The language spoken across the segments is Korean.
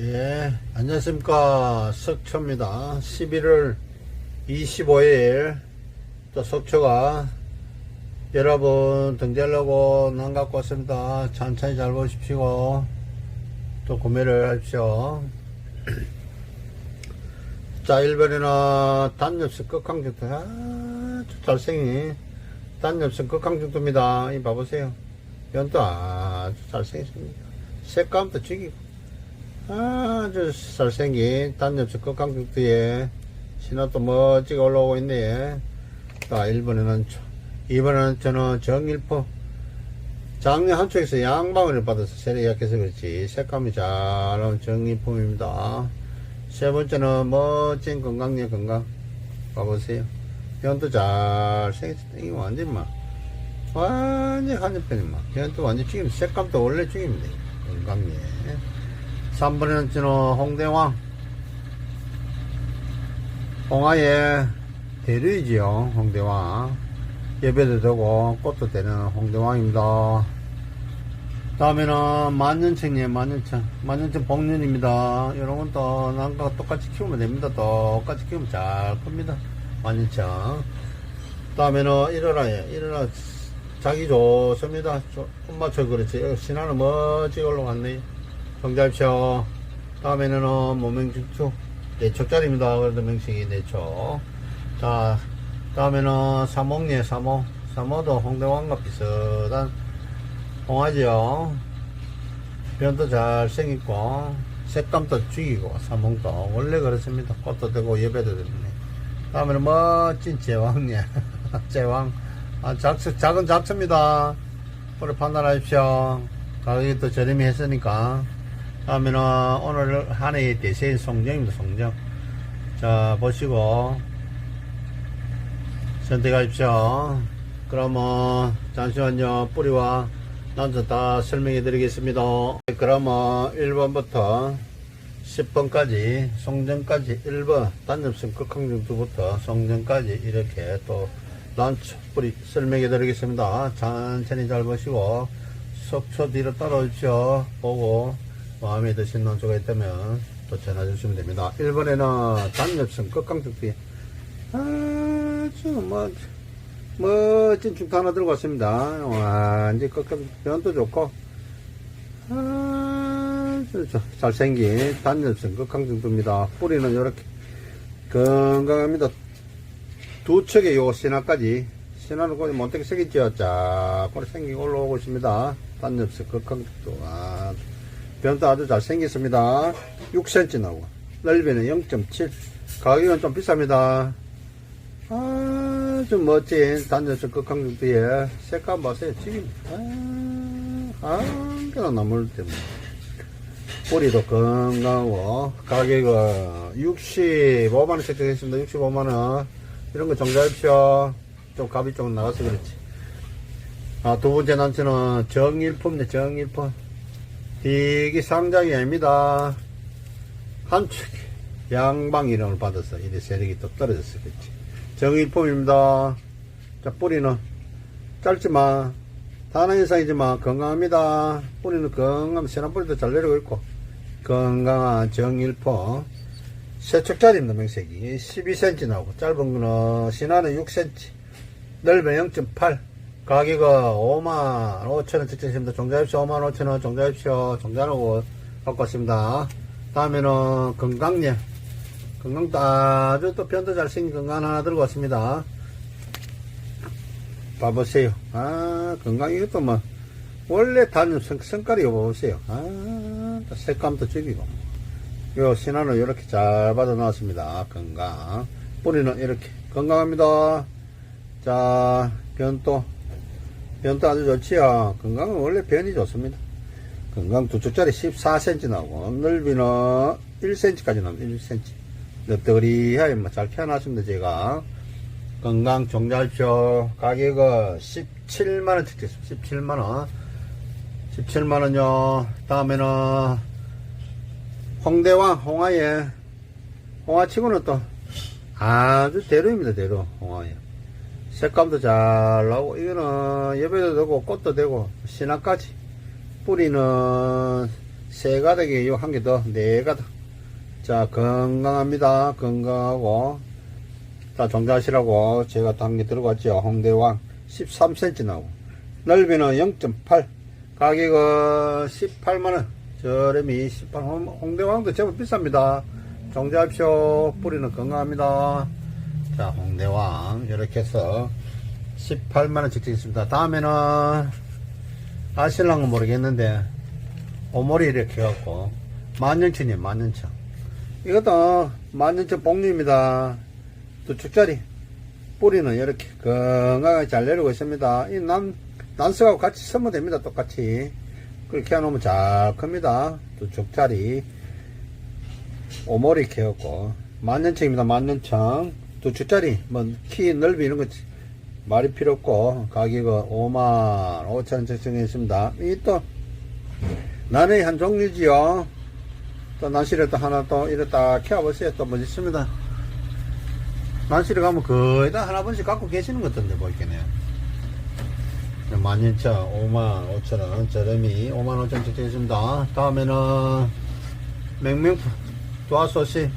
예, 안녕하십니까. 석초입니다. 11월 25일, 또 석초가 여러분 등재하려고 난 갖고 왔습니다. 천천히 잘 보십시오. 또 구매를 하십시오. 자, 1번에는 단엽식 끝강정도 아주 잘생긴 단엽식 끝강정도입니다. 이 봐보세요. 연도 아주 잘생겼습니다. 색감도 죽이고. 아주 잘생긴 단엽식 끝강정도에 신화도 멋지게 올라오고 있네. 자, 1번에는, 2번에는 저는 정일포. 작년 한쪽에서 양방을 받아서 세례 약해서 그렇지. 색감이 잘 나온 정일품입니다. 세 번째는 멋진 건강력 건강. 봐보세요. 연도 잘 생겼다. 이거 완전 막, 완전 한편이 막. 연도 완전 죽입니다. 색감도 원래 죽입니다. 건강력. 3번에는 저는 홍대왕. 홍화의 대류이지요. 홍대왕. 예배도 되고 꽃도 되는 홍대왕입니다. 다음에는 만년청이에요. 만년청. 만년청 복륜입니다. 이런 건또 난과 똑같이 키우면 됩니다. 똑같이 키우면 잘 큽니다. 만년청. 다음에는 일어나요. 일어나 자기 좋습니다. 꽃 맞춰 그렇지. 신화는 멋지게 올라갔네. 정잡쇼. 다음에는 모명중추. 내촉짜리입니다. 그래도 명식이 내촉. 자, 다음에는 사목네, 사목. 사모도 홍대왕과 비슷한 홍하지요. 변도 잘 생겼고, 색감도 죽이고, 사목도. 원래 그렇습니다. 꽃도 되고, 예배도 됩니다. 다음에는 멋진 제왕네. 제왕. 아, 작수, 작은 작수입니다. 오늘 판단하십시오. 가격이 또 저렴히 했으니까. 다음에는 오늘 한 해의 대세인 송정입니다, 송정. 자, 보시고, 선택하십시오. 그러면, 잠시만요. 뿌리와 난저 다 설명해 드리겠습니다. 그러면 1번부터 10번까지, 송정까지 1번, 단엽성 극항정도부터 송정까지 이렇게 또 난초 뿌리 설명해 드리겠습니다. 천천히 잘 보시고, 속초 뒤로 따라오십시오. 보고, 마음에 드신 논조가 있다면 또 전화 주시면 됩니다. 1번에는 단엽성 끝강특비 아주 뭐, 멋진 중도 하나 들고 왔습니다. 완전 끝강 변도 좋고 아주 저- 잘생긴 단엽성 끝강정도입니다. 뿌리는 이렇게 건강합니다. 두 척의 요 신화까지 신화는 거의 못되게 생겼죠. 자, 꼬리 생기게 올라오고 있습니다. 단엽성 끝강정도 아, 변도 아주 잘 생겼습니다. 6cm 나오고 넓이는 0.7 가격은 좀 비쌉니다. 아주 멋진 단전석 극강정도에 색감 보세요. 지금 아, 한개나 나물 때문에 뿌리도 건강하고 가격은 65만원 책정했습니다. 65만원 이런 거 정리하십시오. 좀 값이 조금 나가서 그렇지. 아, 두 번째 난처는 정일품네, 정일품. 이게 상장이 아닙니다. 한축 양방 이름을 받아서 이래 세력이 또 떨어졌어 그렇지. 정일품입니다. 자 뿌리는 짧지만 다른 이상이지만 건강합니다. 뿌리는 건강 신한 뿌리도 잘 내려오고 있고. 건강한 정일품 세척짜리입니다 명색이. 12cm 나오고 짧은 거는 신화는 6cm 넓은 0.8 가격은 5만 5천원 책정입니다. 종자입시오 5만 5천원 종자입시오. 종자로 갖고 왔습니다. 다음에는 건강제. 건강도 아주 또 변도 잘생긴 건강 하나 들고 왔습니다. 봐보세요. 아, 건강 이것도 뭐, 원래 성, 성깔이 보세요. 아, 색감도 죽이고. 요 신화는 이렇게 잘 받아 놨습니다. 건강. 뿌리는 이렇게 건강합니다. 자, 변도. 변도 아주 좋지요. 건강은 원래 변이 좋습니다. 건강 두 쪽짜리 14cm 나오고, 넓이는 1cm까지 나옵니다. 1cm. 넉더리하게 뭐잘 펴놨습니다, 제가. 건강 종자쇼 가격은 17만원 책정했습니다. 17만원. 17만원요. 다음에는 홍대왕, 홍화에, 홍화치고는 또 아주 대로입니다, 대로, 홍화에. 색감도 잘 나오고, 이거는 예배도 되고, 꽃도 되고, 신화까지. 뿌리는 세 가닥에 요 한 개 더, 네 가닥. 자, 건강합니다. 건강하고. 자, 정자하시라고 제가 개 들어갔죠. 홍대왕 13cm 나오고. 넓이는 0.8. 가격은 18만원. 저렴이 18. 홍- 홍대왕도 제법 비쌉니다. 정자합시오. 뿌리는 건강합니다. 자, 홍대왕. 이렇게 해서 18만원 직접했습니다. 다음에는 아실랑은 모르겠는데, 오모리 이렇게 해갖고, 만년천이에요, 만년천. 이것도 만년천 복류입니다. 두 축짜리. 뿌리는 이렇게 건강하게 잘 내리고 있습니다. 이 난, 난석하고 같이 쓰면 됩니다, 똑같이. 그렇게 해놓으면 잘 큽니다. 두 축짜리. 오모리 해갖고, 만년청입니다, 만년청. 두 축짜리. 뭐, 키 넓이 이런 거 말이 필요 없고, 가격은 5만 5천원 책정했습니다. 이 또, 난의 한 종류지요. 또 난실에 또 하나 또딱 키워보세요. 또뭐 있습니다. 난실에 가면 거의 다 하나 번씩 갖고 계시는 것 같던데 보이겠네요. 만년차 5만 5천원 저렴이 5만 5천원 책정했습니다. 다음에는 맹명품 도화소시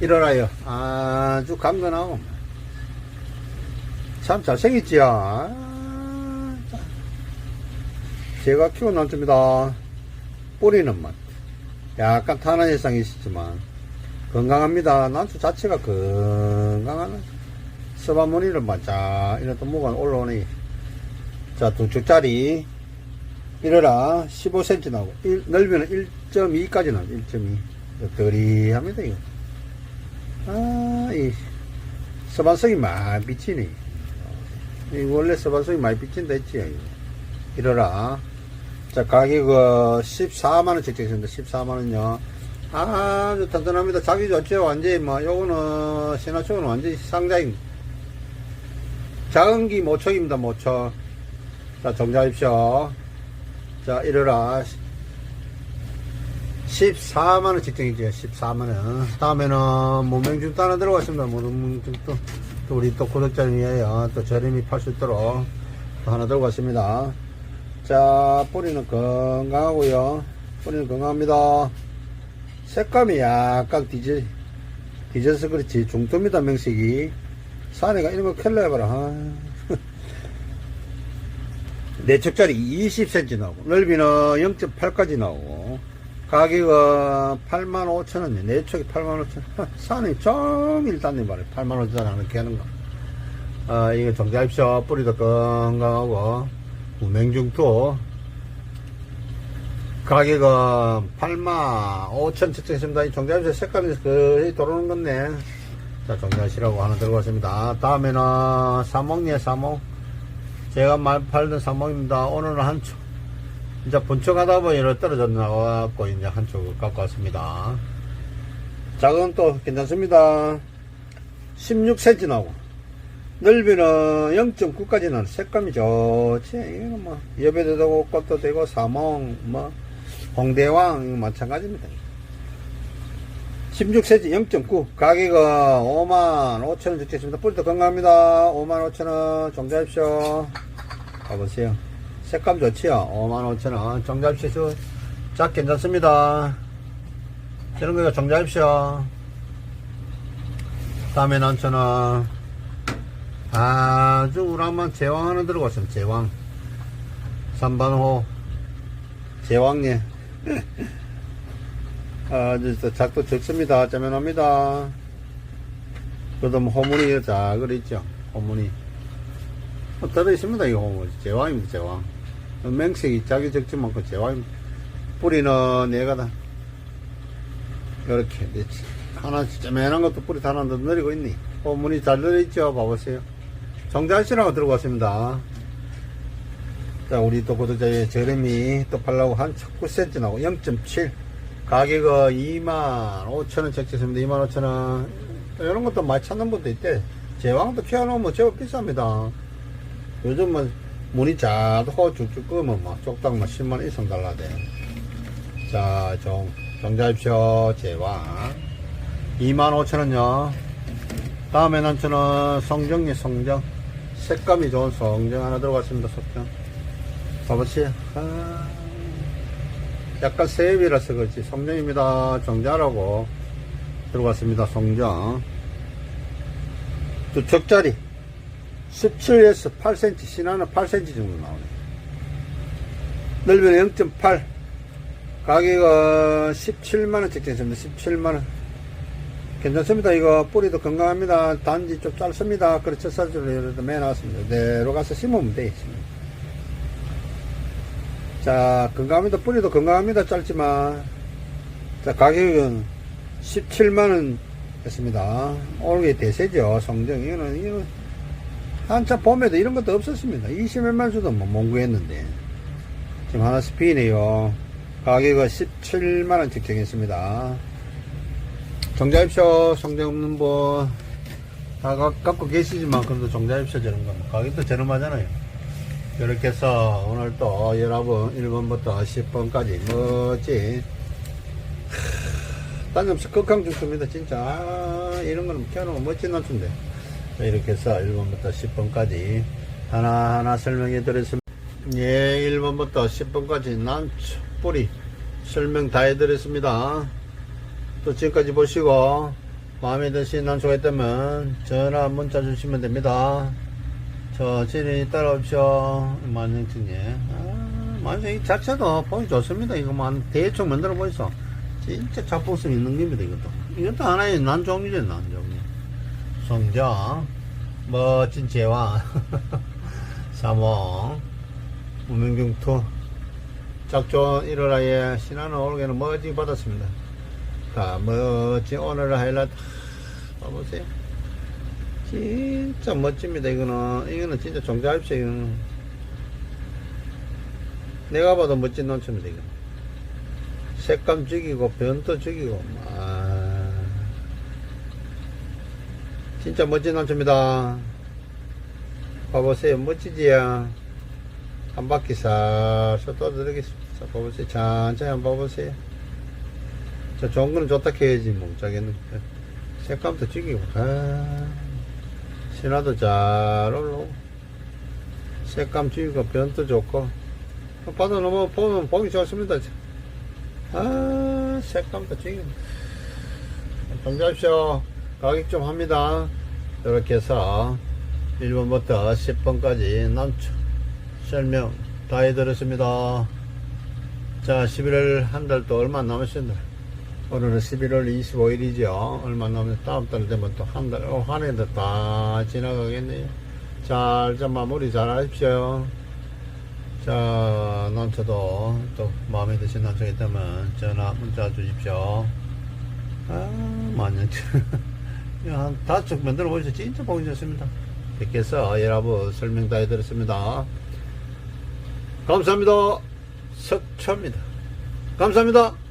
일어나요. 아주 감건하고 참 잘생겼지요. 아, 자. 제가 키운 난초입니다. 뿌리는 맛. 약간 탄한 현상이 있었지만 건강합니다. 난초 자체가 건강한 서바무늬를 맞자 이렇게 뭐가 올라오니 자두 주짜리 이래라 15cm 나오고 일- 넓이는 1.2까지 나와요 1.2 더리합니다 이거 아이 서반성이 많이 비치네 이 원래 서반성이 많이 비친다 했지. 이래라 자, 가격은 14만원 책정했습니다. 14만원요. 아주 튼튼합니다. 자기 좋죠. 완전히 뭐, 요거는, 신화초는 완전히 상자입니다. 작은 기 모촉입니다. 모촉. 자, 정자입시오. 자, 이래라. 14만원 책정이죠. 14만원. 다음에는, 무명중도 하나 들어갔습니다. 무명중도. 또 우리 또 구독자님 위하여 또 저렴이 팔 수 있도록 또 하나 들어갔습니다. 자, 뿌리는 건강하고요. 뿌리는 건강합니다. 색감이 약간 디젤, 디젤서 그렇지. 중토입니다, 명색이. 산에가 이런 거 캘러 해봐라. 아. 네 척짜리 20cm 나오고, 넓이는 0.8까지 나오고, 가격은 85,000원이네. 네 척이 85,000원. 산이 종일 땄네, 말이야. 85,000원 하는 이렇게 하는 거. 아, 이거 정자입시오. 뿌리도 건강하고, 우맹중토 가격은 8만 5천 측정했습니다. 이 종자에서 색감이 거의 들어오는 건데 자 종자시라고 하나 들고 왔습니다. 다음에는 사목네 사목 제가 말 팔던 사목입니다. 오늘은 한쪽 이제 분척하다 보니 떨어져 나와갖고 이제 한쪽 갖고 왔습니다. 작은 또 괜찮습니다. 16cm 나오고 넓이는 0.9까지 나는 색감이 좋지. 이거 뭐, 옆에도 되고, 꽃도 되고, 사몽, 뭐, 홍대왕, 이거 마찬가지입니다. 16cm 0.9. 가격은 5만 5천원 적겠습니다. 뿌리도 건강합니다. 5만 5천원 정자입시오. 가보세요. 색감 좋지요? 5만 5천원. 정자입시오. 짝 괜찮습니다. 저런 거 정자입시오. 다음에 난처는 아주 우람한 제왕 하나 들고 왔습니다. 제왕. 삼반호. 제왕예. 아주 저 작도 적습니다. 짜면합니다. 그래도 뭐 호문이 자, 그랬죠. 호문이. 뭐 들어있습니다. 이 호문. 제왕입니다. 제왕. 맹색이 자기 적지만 그 제왕입니다. 뿌리는 내가 다. 이렇게. 하나 짜면한 것도 뿌리 다 하나 더 내리고 있니. 호문이 잘 들어있죠. 봐보세요. 정자씨라고 들고 왔습니다. 자, 우리 또 구독자의 저렴이 또 팔라고 한 9cm 나고 0.7. 가격은 2만 5천원 책정했습니다. 2만 5천원. 이런 것도 많이 찾는 분도 있대. 제왕도 키워놓으면 제법 비쌉니다. 요즘은 문이 자도 쭉쭉 끄면 막 쪽당만 10만원 이상 달라대. 자, 정, 정자입시오. 제왕. 2만 5천원요. 다음에는 저는 성정이 성정. 색감이 좋은 성정 하나 들어갔습니다. 석정. 봐보세요. 아, 약간 세입이라서 그렇지. 송정입니다. 정자라고 들어갔습니다. 송정. 또 적자리 17에서 8cm, 신화는 8cm 정도 나오네. 넓이는 0.8. 가격은 17만원 책정했습니다. 17만원. 괜찮습니다. 이거 뿌리도 건강합니다. 단지 좀 짧습니다. 그렇죠. 사주로 매놨습니다. 그대로 가서 심으면 돼. 자, 건강합니다. 뿌리도 건강합니다. 짧지만. 자, 가격은 17만원 했습니다. 올게 대세죠. 성정. 이거는, 이거는, 한참 봄에도 이런 것도 없었습니다. 20몇만 주도 뭐 몽구했는데. 지금 하나씩 피네요. 가격은 17만원 책정했습니다. 정자입쇼 성적 없는 분, 다 가- 갖고 계시지만, 그래도 정자입쇼 저런 거, 가격도 저렴하잖아요. 이렇게 해서 오늘 또 여러분 1번부터 10번까지 멋진 딴 점수 극강 중수입니다 진짜 아, 이런 거는 켜놓으면 멋진 난수인데 자, 이렇게 해서 1번부터 10번까지 하나하나 설명해 드렸습니다 예 1번부터 10번까지 난초 뿌리 설명 다 해드렸습니다 또 지금까지 보시고 마음에 드신 난초가 있다면 전화 문자 주시면 됩니다 저, 진이 따라오십시오. 만능증예. 아, 만능 이 자체도 보기 좋습니다. 이거만 대충 만들어 보이소. 진짜 작품성 있는 겁니다, 이것도. 이것도 하나의 난종류죠, 난종 류. 성정, 멋진 제왕, 삼홍, 무명경투, 작전 1월아에 신하는 올게는 멋지게 받았습니다. 자, 멋진 오늘 하이라이트. 봐보세요. 진짜 멋집니다 이거는 이거는 진짜 종자입시 이거는 내가 봐도 멋진 논초입니다 이거 색감 죽이고 변도 죽이고 아 진짜 멋진 논초입니다. 봐보세요 멋지지요? 한 바퀴 싹싹 떠드리겠습니다. 자 봐보세요 천천히 한번 봐보세요. 자 좋은 거는 좋다 뭐 자기는. 색감도 죽이고. 아 신화도 잘 올라오고 색감 죽이고 변도 좋고. 봐도 너무 보면 보기 좋습니다. 아 색감도 죽이고. 정자십시오 가격 좀 합니다 이렇게 해서 1번부터 10번까지 남초 설명 다 해드렸습니다 자 11월 한 달도 얼마 안 남았습니다 오늘은 11월 25일이죠. 얼마 남았 다음 달 되면 또 한 달, 어, 한 해도 다 지나가겠네요. 잘, 좀 마무리 잘 하십시오. 자, 난초도 또 마음에 드신 난초가 있다면 전화, 문자 주십시오. 아, 만년. 한 다섯 쪽 만들어 보시죠. 진짜 보기 좋습니다. 해서 여러분 설명 다 해드렸습니다. 감사합니다. 석초입니다. 감사합니다.